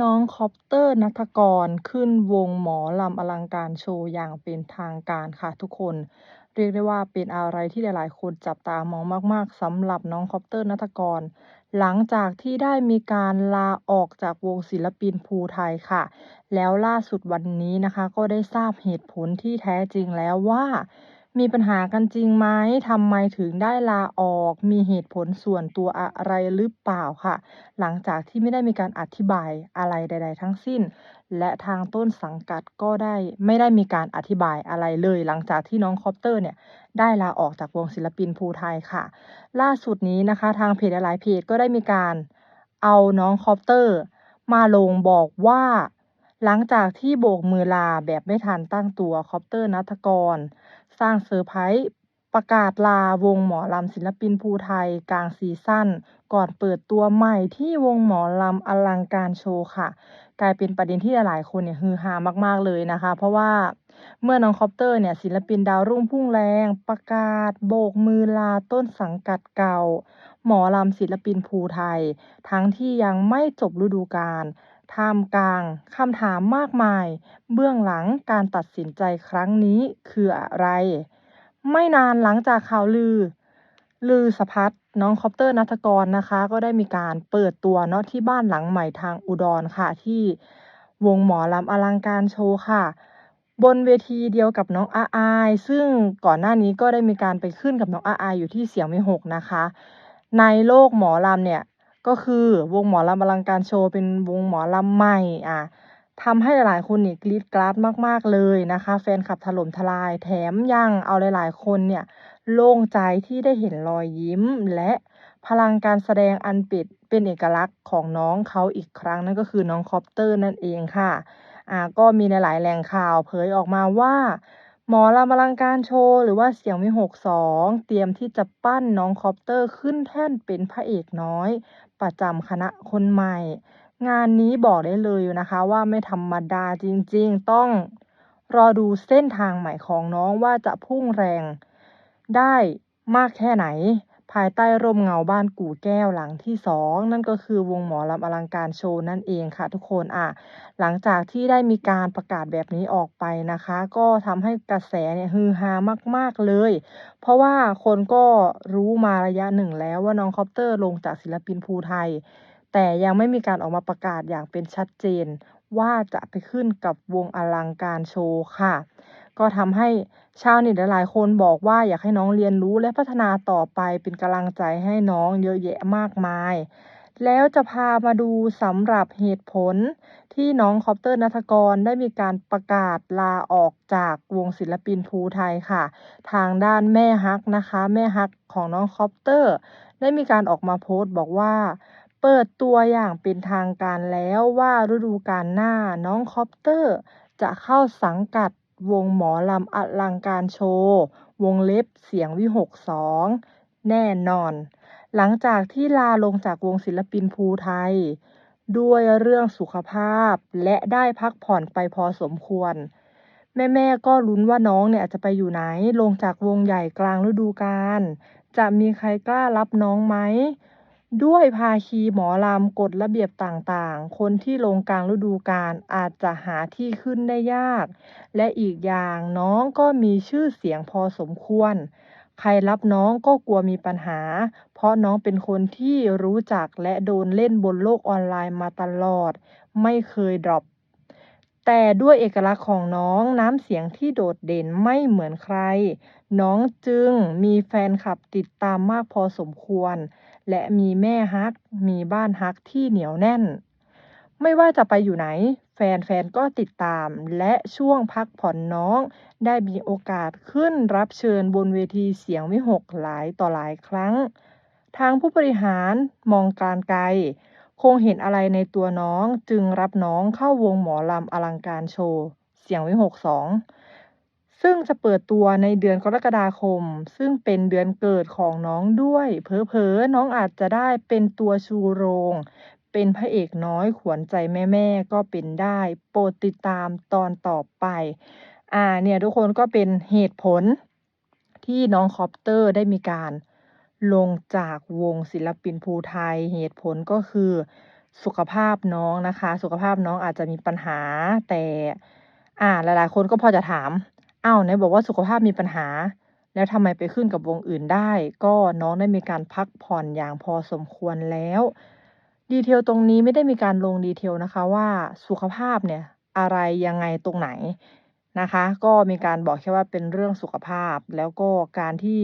น้องคอปเตอร์ ณัฐกร ขึ้นวงหมอลำอลังการโชว์อย่างเป็นทางการค่ะทุกคน เรียกได้ว่าเป็นอะไรที่หลาย ๆ คนจับตามองมาก ๆสำหรับน้องคอปเตอร์ ณัฐกร หลังจากที่ได้มีการลาออกจากวงศิลปินภูไทยค่ะ แล้วล่าสุดวันนี้นะคะ ก็ได้ทราบเหตุผลที่แท้จริงแล้วว่า มีปัญหากันจริงไหมทำไมถึงได้ลาออก มีเหตุผลส่วนตัวอะไรหรือเปล่าค่ะ หลังจากที่ไม่ได้มีการอธิบายอะไรใด ๆ ทั้งสิ้น และทางต้นสังกัดก็ได้ไม่ได้มีการอธิบายอะไรเลย หลังจากที่น้องคอปเตอร์เนี่ยได้ลาออกจากวงศิลปินภูไทยค่ะ ล่าสุดนี้นะคะ ทางเพจหลายเพจก็ได้มีการเอาน้องคอปเตอร์ มาลงบอกว่า หลังจากที่โบกมือลาแบบไม่ทันตั้งตัวคอปเตอร์ณัฐกร สร้างเซอร์ไพรส์ประกาศลาวงหมอลำศิลปินภูไทยกลางซีซั่น ก่อนเปิดตัวใหม่ที่วงหมอลำอลังการโชว์ค่ะ กลายเป็นประเด็นที่หลายๆคนเนี่ยฮือฮามากๆเลยนะคะ เพราะว่าเมื่อน้องคอปเตอร์เนี่ยศิลปินดาวรุ่งพุ่งแรง ประกาศโบกมือลาต้นสังกัดเก่า หมอลำศิลปินภูไทย ทั้งที่ยังไม่จบฤดูกาล ท่ามกลางคำถามมากมาย เบื้องหลังการตัดสินใจครั้งนี้คืออะไร ไม่นานหลังจากข่าวลือ ลือสะพัดน้องคอปเตอร์ณัฐกรนะคะ ก็ได้มีการเปิดตัวเนาะที่บ้านหลังใหม่ทางอุดรค่ะที่วงหมอลำอลังการโชว์ค่ะ บนเวทีเดียวกับน้องอาอาย ซึ่งก่อนหน้านี้ก็ได้มีการไปขึ้นกับน้องอาอายอยู่ที่เสียงวิหกนะคะ ในโลกหมอลำเนี่ย ก็คือวงหมอลำอลังการโชว์เป็นวงหมอลำใหม่อ่าทำให้หลายๆคนนี่กรี๊ดกราดมาก ๆ เลยนะคะ แฟนคลับถล่มทลายแถมยังเอาหลาย ๆ คนเนี่ยโล่งใจที่ได้เห็นรอยยิ้มและพลังการแสดงอันป็ดเป็นเอกลักษณ์ของน้องเขาอีกครั้งนั่นก็คือน้องคอปเตอร์นั่นเองค่ะอ่าก็มีหลายๆแหล่งข่าวเผยออกมาว่า หมอลำอลังการโชว์หรือว่าเสียงวิหก2เตรียมที่จะปั้นน้องคอปเตอร์ขึ้นแท่นเป็นพระเอกน้อย ประจำคณะคนใหม่ งานนี้บอกได้เลยนะคะว่าไม่ธรรมดาจริงๆ ต้องรอดูเส้นทางใหม่ของน้องว่าจะพุ่งแรงได้มากแค่ไหน ภายใต้ร่มเงาบ้านกู่แก้วหลังที่2นั่นก็คือวงหมอลำอลังการโชว์นั่นเองค่ะทุกคนอ่าหลังจากที่ได้มีการประกาศแบบนี้ออกไปนะคะ ก็ทำให้กระแสเนี่ยฮือฮามาก ๆเลย เพราะว่าคนก็รู้มาระยะหนึ่งแล้วว่าน้องคอปเตอร์ลงจากศิลปินภูไทย แต่ยังไม่มีการออกมาประกาศอย่างเป็นชัดเจนว่าจะไปขึ้นกับวงอลังการโชว์ค่ะ ก็ทำให้ชาวเน็ตหลายๆคนบอกว่าอยากให้น้องเรียนรู้และพัฒนาต่อไปเป็นกำลังใจให้น้องเยอะแยะมากมาย แล้วจะพามาดูสำหรับเหตุผลที่น้องคอปเตอร์ณัฐกรได้มีการประกาศลาออกจากวงศิลปินภูไทยค่ะ ทางด้านแม่ฮักนะคะ แม่ฮักของน้องคอปเตอร์ ได้มีการออกมาโพสต์บอกว่าเปิดตัวอย่างเป็นทางการแล้วว่าฤดูกาลหน้าน้องคอปเตอร์ จะเข้าสังกัด วงหมอลำอลังการโชว์ วงเล็บเสียงวิหก2แน่นอน หลังจากที่ลาลงจากวงศิลปินภูไทย ด้วยเรื่องสุขภาพและได้พักผ่อนไปพอสมควร แม่ ๆ ก็ลุ้นว่าน้องเนี่ยจะไปอยู่ไหน ลงจากวงใหญ่กลางฤดูกาลจะมีใครกล้ารับน้องไหม ด้วยภาคีหมอลำกฎระเบียบต่างๆ คนที่ลงกลางฤดูกาลอาจจะหาที่ขึ้นได้ยาก และอีกอย่างน้องก็มีชื่อเสียงพอสมควร ใครรับน้องก็กลัวมีปัญหา เพราะน้องเป็นคนที่รู้จักและโดนเล่นบนโลกออนไลน์มาตลอด ไม่เคยดรอป แต่ด้วยเอกลักษณ์ของน้องน้ำเสียงที่โดดเด่นไม่เหมือนใคร น้องจึงมีแฟนคลับติดตามมากพอสมควร และมีแม่ฮัก มีบ้านฮักที่เหนียวแน่น ไม่ว่าจะไปอยู่ไหน แฟนๆ ก็ติดตาม และช่วงพักผ่อนน้อง ได้มีโอกาสขึ้นรับเชิญบนเวทีเสียงวิหกหลายต่อหลายครั้ง ทางผู้บริหารมองการไกล คงเห็นอะไรในตัวน้องจึงรับน้องเข้าวงหมอลำอลังการโชว์ เสียงวิหก2 ซึ่งจะเปิดตัวในเดือนกรกฎาคม ซึ่งเป็นเดือนเกิดของน้องด้วย เผลอๆ น้องอาจจะได้เป็นตัวชูโรง เป็นพระเอกน้อยขวัญใจแม่ ๆ ก็เป็นได้ โปรดติดตามตอนต่อไป อ่าเนี่ยทุกคนก็เป็นเหตุผลที่น้องคอปเตอร์ได้มีการลงจากวงศิลปินภูไทย เหตุผลก็คือสุขภาพน้องนะคะ สุขภาพน้องอาจจะมีปัญหาแต่ อ่าหลายๆ คนก็พอจะถาม" อ้าวไหนบอกว่าสุขภาพมีปัญหา แล้วทำไมไปขึ้นกับวงอื่นได้?"ก็น้องได้มีการพักผ่อนอย่างพอสมควรแล้ว detail ตรงนี้ไม่ได้มีการลง detail นะคะว่าสุขภาพเนี่ยอะไรยังไงตรงไหนนะคะ ก็มีการบอกแค่ว่าเป็นเรื่องสุขภาพ แล้วก็การที่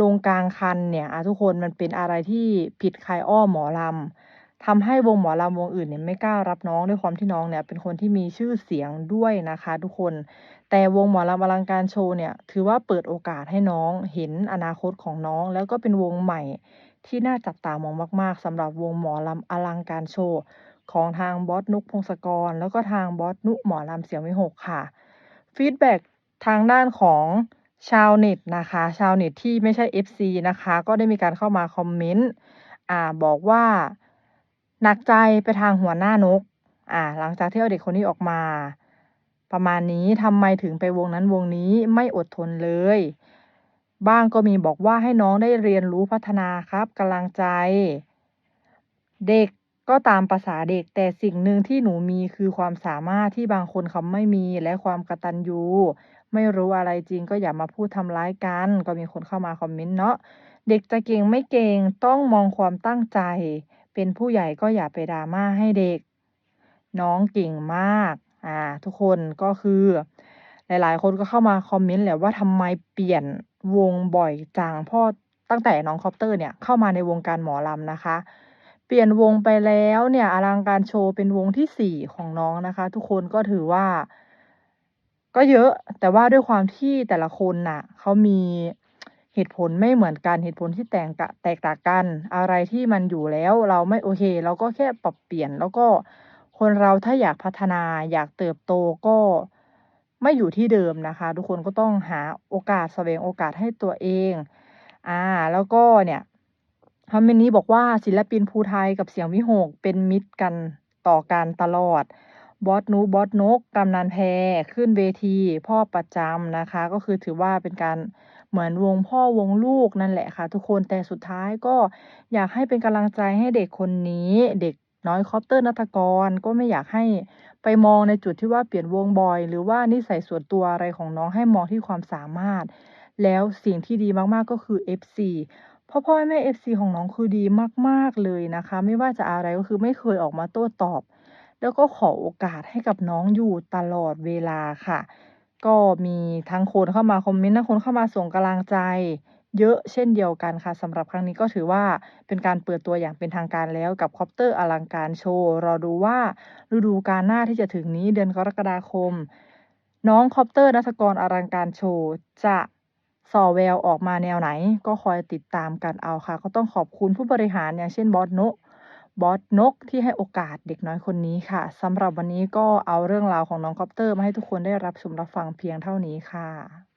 ลงกลางคันเนี่ยทุกคนมันเป็นอะไรที่ผิดใคายอ้อหมอลำ ทำให้วงหมอลำวงอื่นเนี่ยไม่กล้ารับน้องด้วยความที่น้องเนี่ยเป็นคนที่มีชื่อเสียงด้วยนะคะ ทุกคน แต่วงหมอลำอลังการโชว์เนี่ยถือว่าเปิดโอกาสให้น้องเห็นอนาคตของน้อง แล้วก็เป็นวงใหม่ที่น่าจับตามองมาก ๆสำหรับวงหมอลำอลังการโชว์ของทางบอสนุกพงศกร แล้วก็ทางบอสนุหมอลำเสียงวิหกค่ะฟีดแบ็กทางด้านของชาวเน็ตนะคะ ชาวเน็ตที่ไม่ใช่ FC นะคะ ก็ได้มีการเข้ามาคอมเมนต์อ่าบอกว่า หนักใจไปทางหัวหน้านก อ่า หลังจากที่เอาเด็กคนนี้ออกมา ประมาณนี้ทำไมถึงไปวงนั้นวงนี้ไม่อดทนเลย บ้างก็มีบอกว่า"ให้น้องได้เรียนรู้พัฒนาครับกำลังใจ"เด็กก็ตามประสาเด็กแต่สิ่งหนึ่งที่หนูมีคือความสามารถที่บางคนเขาไม่มีและความกระตัญญูไม่รู้อะไรจริงก็อย่ามาพูดทำร้ายกัน ก็มีคนเข้ามาคอมเมนต์เนาะเด็กจะเก่งไม่เก่งต้องมองความตั้งใจ เป็นผู้ใหญ่ก็อย่าไป drama ให้เด็ก น้องเก่งมาก อ่า ทุกคนก็คือ หลายๆ คนก็เข้ามาคอมเมนต์แหละว่าทำไมเปลี่ยนวงบ่อยจังพราะตั้งแต่น้องคอปเตอร์เนี่ยเข้ามาในวงการหมอลำนะคะ เปลี่ยนวงไปแล้วเนี่ยอลังการโชว์เป็นวงที่4ของน้องนะคะ ทุกคนก็ถือว่า ก็เยอะแต่ว่าด้วยความที่แต่ละคนน่ะเขามี เหตุผลไม่เหมือนกันเหตุผลที่แตกแตกต่างกัน อะไรที่มันอยู่แล้วเราไม่โอเค เราก็แค่ปรับเปลี่ยน แล้วก็คนเราถ้าอยากพัฒนาอยากเติบโตก็ไม่อยู่ที่เดิมนะคะ ทุกคนก็ต้องหาโอกาสแสวงโอกาสให้ตัวเองอ่าแล้วก็เนี่ยคอมเมนต์นี้บอกว่า"ศิลปินภูไทยกับเสียงวิหกเป็นมิตรกันต่อกันตลอดบอสนุบอสนกกำนันแพรขึ้นเวทีพ่อประจำ"นะคะ ก็คือถือว่าเป็นการ เหมือนวงพ่อวงลูกนั่นแหละค่ะ ทุกคนแต่สุดท้ายก็อยากให้เป็นกำลังใจให้เด็กคนนี้ เด็กน้อยคอปเตอร์ณัฐกร ก็ไม่อยากให้ไปมองในจุดที่ว่าเปลี่ยนวงบ่อย หรือว่านิสัยส่วนตัวอะไรของน้องให้มองที่ความสามารถ แล้วสิ่งที่ดีมากๆก็คือ FC พ่อๆแม่ FC ของน้องคือดีมากๆเลยนะคะ ไม่ว่าจะอะไรก็คือไม่เคยออกมาโต้ตอบ แล้วก็ขอโอกาสให้กับน้องอยู่ตลอดเวลาค่ะ ก็มีทั้งคนเข้ามาคอมเมนต์ทั้งคนเข้ามาส่งกำลังใจ เยอะเช่นเดียวกันค่ะสำหรับครั้งนี้ก็ถือว่าเป็นการเปิดตัวอย่างเป็นทางการแล้วกับคอปเตอร์อลังการโชว์ รอดูว่าฤดูกาลหน้าที่จะถึงนี้เดือนกรกฎาคม น้องคอปเตอร์ณัฐกรอลังการโชว์ จะส่อแววออกมาแนวไหน ก็คอยติดตามกันเอาค่ะ ก็ต้องขอบคุณผู้บริหารอย่างเช่นบอสนุ บอสนกที่ให้โอกาสเด็กน้อยคนนี้ค่ะสำหรับวันนี้ก็เอาเรื่องราวของน้องคอปเตอร์มาให้ทุกคนได้รับชมรับฟังเพียงเท่านี้ค่ะ